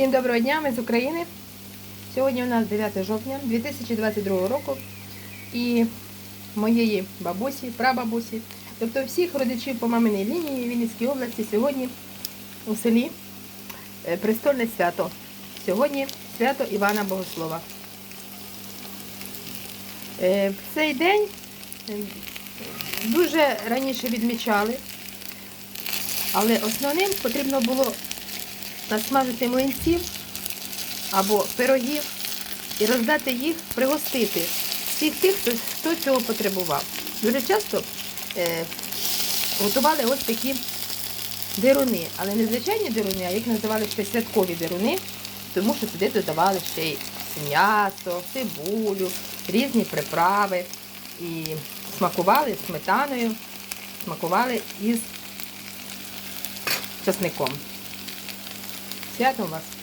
Всім доброго дня, ми з України. Сьогодні у нас 9 жовтня 2022 року. І моєї бабусі, прабабусі, тобто всіх родичів по маминій лінії Вінницькій області сьогодні у селі е, престольне свято. Сьогодні свято Івана Богослова. Е, В цей день е, дуже раніше відмічали, але основним потрібно було насмажити млинців або пирогів і роздати їх, пригостити всіх тих, хто, хто цього потребував. Дуже часто е, готували ось такі дируни, але не звичайні дируни, а їх називали ще святкові дируни, тому що туди додавали ще й м'ясо, цибулю, різні приправи і смакували сметаною, смакували із часником. Святом вас!